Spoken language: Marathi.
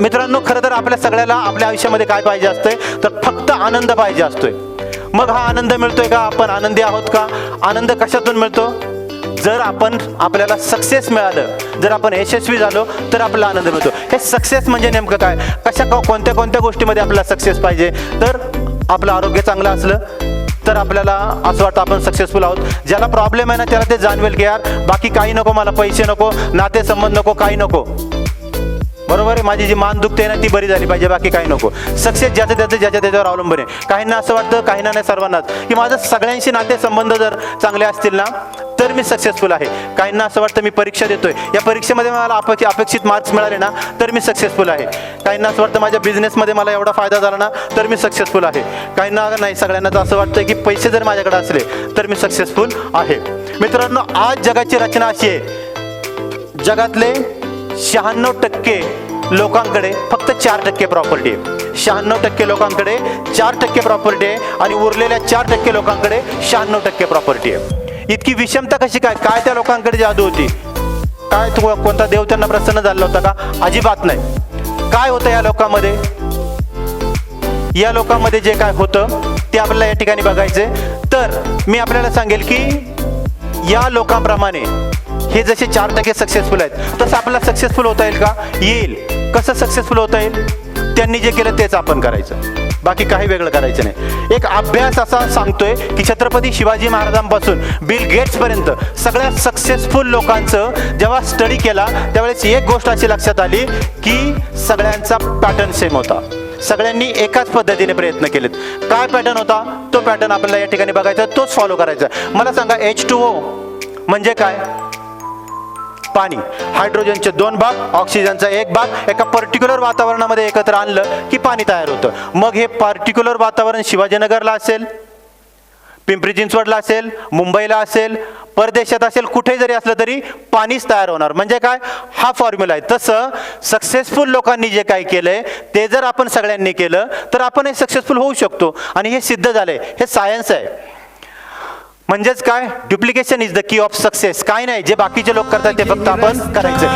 मित्रांनो खरं तर आपल्या सगळ्याला आपल्या आयुष्यामध्ये काय पाहिजे असतंय? तर फक्त आनंद पाहिजे असतोय. मग हा आनंद मिळतोय का? आपण आनंदी आहोत का? आनंद कशातून मिळतो? जर आपण आपल्याला सक्सेस मिळालं जर आपण यशस्वी झालो तर आपला आनंद मिळतो. हे सक्सेस म्हणजे नेमकं काय? कशा कोणत्या कोणत्या गोष्टीमध्ये आपल्याला सक्सेस पाहिजे? तर आपलं आरोग्य चांगलं असलं तर आपल्याला असं वाटतं आपण सक्सेसफुल आहोत. ज्याला प्रॉब्लेम आहे ना त्याला ते जाणवेल की यार बाकी काही नको मला पैसे नको नातेसंबंध नको काही नको. बरोबर आहे? माझी जी मान दुखते ना ती बरी झाली पाहिजे बाकी काही नको. सक्सेस ज्याचं त्याचं ज्याच्या त्याच्यावर अवलंबून आहे. काहींना असं वाटतं काहींना नाही सर्वांनाच. की माझं सगळ्यांशी नातेसंबंध जर चांगले असतील ना तर मी सक्सेसफुल आहे. काहींना असं वाटतं मी परीक्षा देतोय. या परीक्षेमध्ये मला अपे अपेक्षित मार्क्स मिळाले ना तर मी सक्सेसफुल आहे. काहींना असं वाटतं माझ्या बिझनेसमध्ये मला एवढा फायदा झाला ना तर मी सक्सेसफुल आहे. काहींना नाही सगळ्यांना तर असं वाटतं की पैसे जर माझ्याकडे असले तर मी सक्सेसफुल आहे. मित्रांनो आज जगाची रचना अशी आहे. जगातले शहाण्णव टक्के लोकांकडे फक्त चार टक्के प्रॉपर्टी आहे. शहाण्णव टक्के लोकांकडे चार टक्के प्रॉपर्टी आहे आणि उरलेल्या चार टक्के लोकांकडे शहाण्णव टक्के प्रॉपर्टी आहे. इतकी विषमता कशी काय? काय त्या लोकांकडे जादू होती? काय कोणता देव त्यांना प्रसन्न झाला होता का? अजिबात नाही. काय होतं या लोकांमध्ये? या लोकांमध्ये जे काय होतं ते आपल्याला या ठिकाणी बघायचे तर मी आपल्याला सांगेल की या लोकांप्रमाणे हे जसे चार टक्के सक्सेसफुल आहेत तसं आपल्याला सक्सेसफुल होता येईल का? येईल. कसं सक्सेसफुल होता येईल? त्यांनी जे केलं तेच आपण करायचं. बाकी काही वेगळं करायचं नाही. एक अभ्यास असा सांगतोय की छत्रपती शिवाजी महाराजांपासून बिल गेट्सपर्यंत सगळ्या सक्सेसफुल लोकांचं जेव्हा स्टडी केला त्यावेळेस एक गोष्ट अशी लक्षात आली की सगळ्यांचा पॅटर्न सेम होता. सगळ्यांनी एकाच पद्धतीने प्रयत्न केलेत. काय पॅटर्न होता? तो पॅटर्न आपल्याला या ठिकाणी बघायचा तोच फॉलो करायचा. मला सांगा एच टू ओ म्हणजे काय? पाणी हायड्रोजनचे दोन भाग ऑक्सिजनचा एक भाग एका पर्टिक्युलर वातावरणामध्ये एकत्र आणलं की पाणी तयार होतं. मग हे पर्टिक्युलर वातावरण शिवाजीनगरला असेल पिंपरी चिंचवडला असेल मुंबईला असेल परदेशात असेल कुठे जरी असलं तरी पाणीच तयार होणार. म्हणजे काय? हा फॉर्म्युला आहे. तसं सक्सेसफुल लोकांनी जे काय केलंय ते जर आपण सगळ्यांनी केलं तर आपण हे सक्सेसफुल होऊ शकतो. आणि हे सिद्ध झालंय. हे सायन्स आहे. म्हणजेच काय? Duplication is the key of success काय नाही जे बाकीचे लोक करतात ते फक्त आपण करायचं.